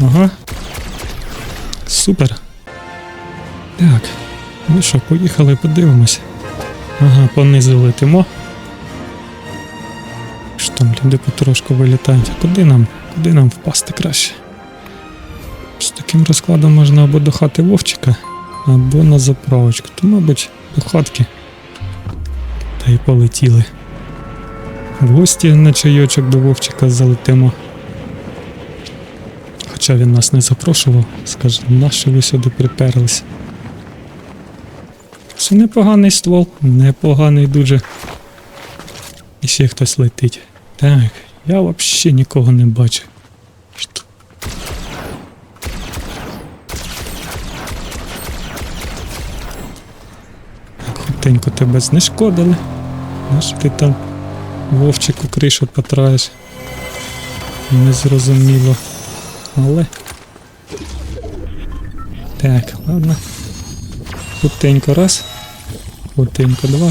Ага. Супер. Так. Ну що, поїхали, подивимось. Ага, понизили тимо. Що там люди потрошку вилітають. Куди нам? Куди нам впасти краще? З таким розкладом можна або до хати Вовчика, або на заправочку. То, мабуть, до хатки. Та й полетіли. В гості на чайочок до Вовчика залетимо. Хоча він нас не запрошував, скаже, нащо ви сюди приперлися? Це непоганий ствол, непоганий дуже. І ще хтось летить. Так, я взагалі нікого не бачу. Хутенько тебе знешкодили. Наш ти там вовчику кришу потраєш. Незрозуміло. Але. Так, ладно. Хутенько раз. Хутенько два.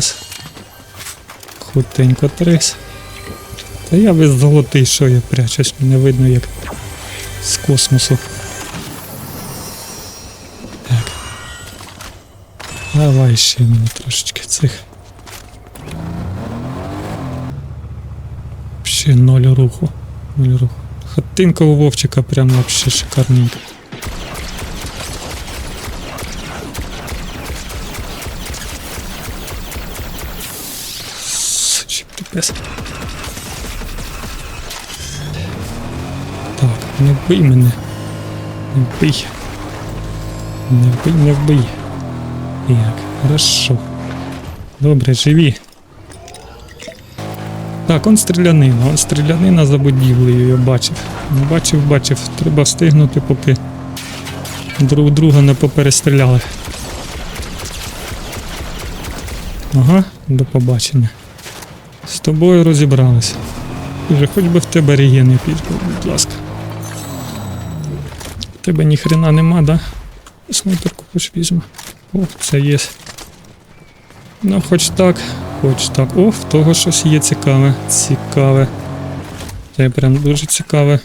Хутенько три. Та я весь золотий, що я прячусь, мене видно як з космосу. Так. Давай ще мені трошечки цих. Ще ноль руху. Ноль руху. Хатинка у Вовчика прям вообще шикарненька. Пес. Так, не вбий мене. Не вбий. Не вбий, не вбий. Так, хорошо. Добре, живі. Так, он стрілянина, он стрілянина за будівлею, я бачив. Бачив, бачив. Треба встигнути, поки друг друга не поперестріляли. Ага, до побачення. З тобою розібралися. Вже хоч би в тебе регіни підбив, будь ласка. В тебе ніхрена нема, да? Снайперку хоч візьму. О, це є. Ну, хоч так, хоч так. О, в того щось є цікаве. Цікаве. Це прям дуже цікаве.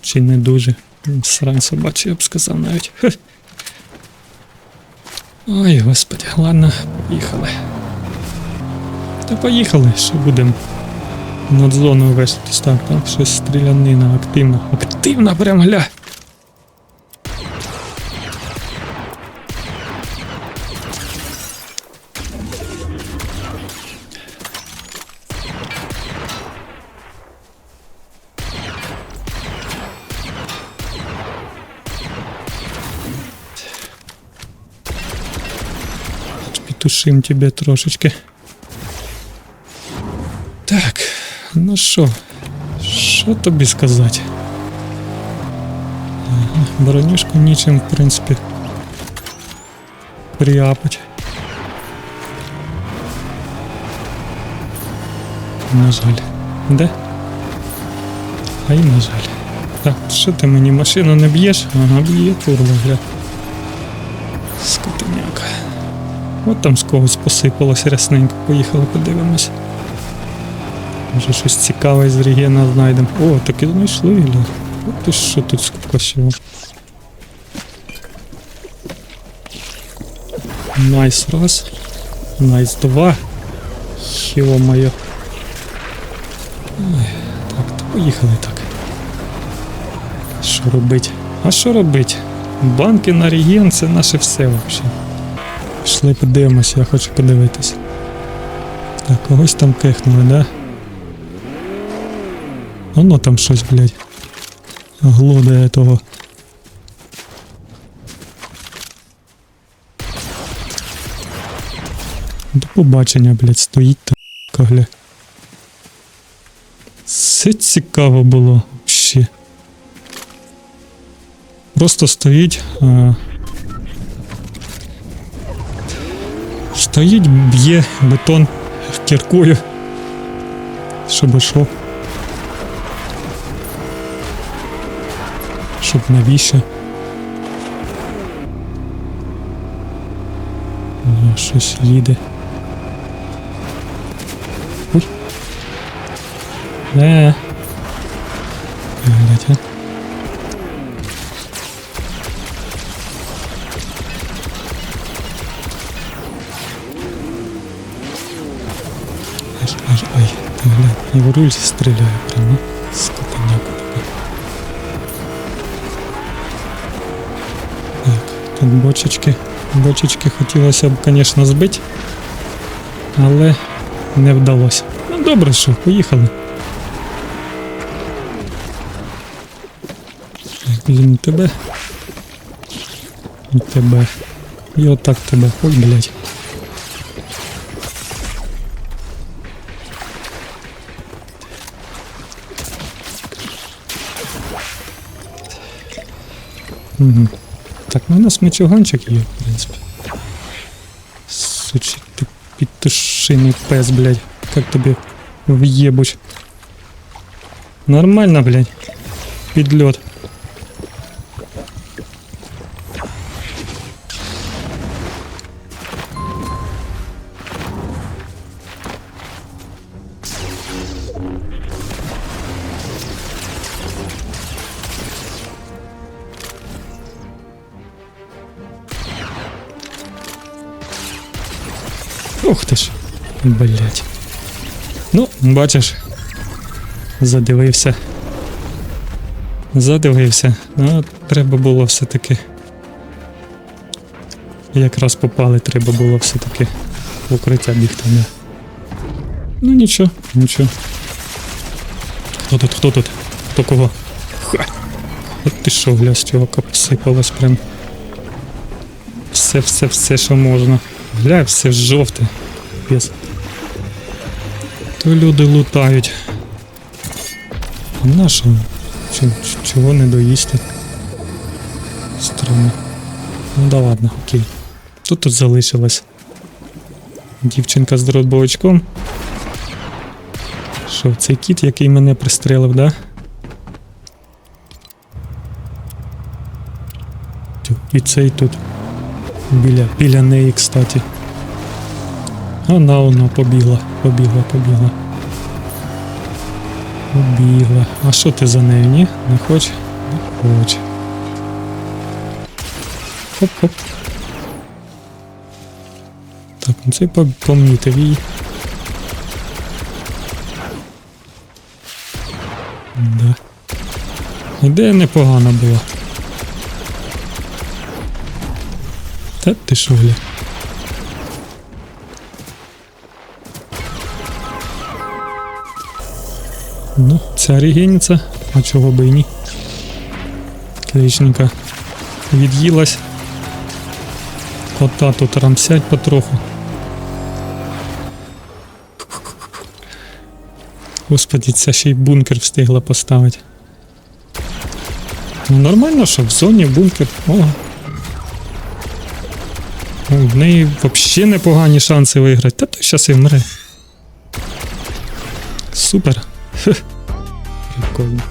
Чи не дуже. Срань собачий, я б сказав навіть. Хе. Ой, господи, ладно, поїхали. Та поїхали, що будемо над зоною вестись. Так, там щось стрілянина активна. Активна прям гля. Підтушим тебе трошечки. Так, ну що, що тобі сказати? Ага, Бронюшку нічим, в принципі, пріапать. На жаль. Де? А й на жаль. Так, що ти мені машину не б'єш? Ага, б'є турбо, гля. От там з когось посипалось рясненько. Поїхали, подивимось. Може щось цікаве з регіона знайдемо. О, так і знайшли, гля. От ти що тут скільки всього. Найс раз. Найс два. Йо-моє. Так, то поїхали так. Що робить? А що робить? Банки на регіон це наше все взагалі. Пішли подивимося, я хочу подивитися. Так, когось там кихнули, да? Воно там щось, блядь. Глодає того. До побачення, блядь, стоїть там, гля. Це цікаво було ще. Просто стоїть. А... Стоїть, б'є бетон кіркою. Щоб що? Щоб навіщо? Щось їде. Ой. Е. І в руль стріляє прямо. Скотиняка така. Так, тут бочечки. Бочечки хотілося б, звісно, збити, але не вдалося. Ну добре, що, поїхали. Блін, тебе. І тебе. І отак тебе. Ой, блядь. Угу. Так, ну у нас мечуганчик є, в принципі. Сучий ти підтушиний пес, блядь. Как тобі в'єбуть. Нормально, блядь. Підльот. Ух ти ж. Блять. Ну, бачиш. Задивився. Задивився. Ну, треба було все-таки. Якраз попали, треба було все-таки в укриття бігти. Не. Ну нічого, нічого. Хто тут, хто тут? Хто кого? Ха! От ти що, гля, з чувака посипалось прям. Все, все, все, що можна. Гля, все жовте. Пес. То люди лутають. А на що? Ч- ч- чого не доїсти? Странно. Ну да ладно, окей. Тут тут залишилась. Дівчинка з дробовичком. Що, цей кіт, який мене пристрелив, да? І цей тут. Біля, біля неї, кстати. Вона вона побігла, побігла, побігла. Побігла. А що ти за нею, ні? Не хоче? Не хоче. Хоп-хоп. Так, ну це помітив її. Да. Ідея непогана була. Та ти що, гля? Ну, ця регениться, а чого би і ні. Отличненько. Від'їлась. Кота тут рамсять потроху. Господи, ця ще й бункер встигла поставити. Ну нормально, що в зоні бункер. О. Ну, В неї взагалі непогані шанси виграти. Та то зараз і вмре. Супер. Прикольно.